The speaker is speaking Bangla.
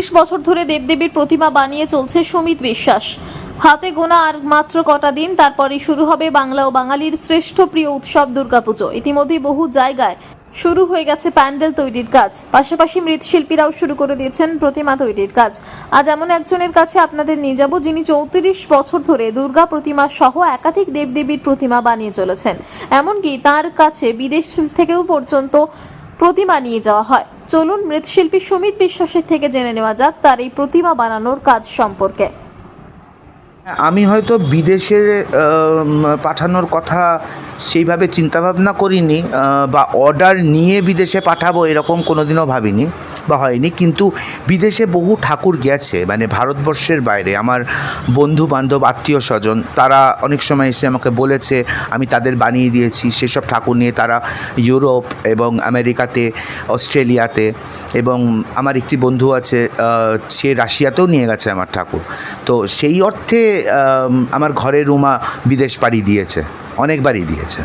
চৌত্রিশ বছর ধরে দেবদেবীর প্রতিমা বানিয়ে চলছে সুমিত বিশ্বাস। হাতে গোনা আর মাত্র কটা দিন, তারপরেই শুরু হবে বাংলা ও বাঙালির শ্রেষ্ঠ প্রিয় উৎসব দুর্গাপুজো। ইতিমধ্যে বহু জায়গায় শুরু হয়ে গেছে প্যান্ডেল তৈরির কাজ। পাশাপাশি মৃৎশিল্পীরাও শুরু করে দিয়েছেন প্রতিমা তৈরির কাজ। আজ এমন একজনের কাছে আপনাদের নিয়ে যাব যিনি চৌত্রিশ বছর ধরে দুর্গা প্রতিমা সহ একাধিক দেবদেবীর প্রতিমা বানিয়ে চলেছেন। এমনকি তার কাছে বিদেশ থেকেও পর্যন্ত প্রতিমা নিয়ে যাওয়া হয়। চলুন মৃৎশিল্পী সুমিত বিশ্বাসের থেকে জেনে নেওয়া যাক তার এই প্রতিমা বানানোর কাজ সম্পর্কে। আমি হয়তো বিদেশে পাঠানোর কথা সেইভাবে চিন্তাভাবনা করিনি বা অর্ডার নিয়ে বিদেশে পাঠাবো এরকম কোনোদিনও ভাবিনি। বা হয়নি, কিন্তু বিদেশে বহু ঠাকুর গেছে মানে ভারতবর্ষের বাইরে। আমার বন্ধু বান্ধব আত্মীয় স্বজন তারা অনেক সময় এসে আমাকে বলেছে, আমি তাদের বানিয়ে দিয়েছি, সেসব ঠাকুর নিয়ে তারা ইউরোপ এবং আমেরিকাতে, অস্ট্রেলিয়াতে এবং আমার একটি বন্ধু আছে সে রাশিয়াতেও নিয়ে গেছে আমার ঠাকুর। তো সেই অর্থে আমার ঘরের রুমা বিদেশ পাড়ি দিয়েছে, অনেকবারই দিয়েছে।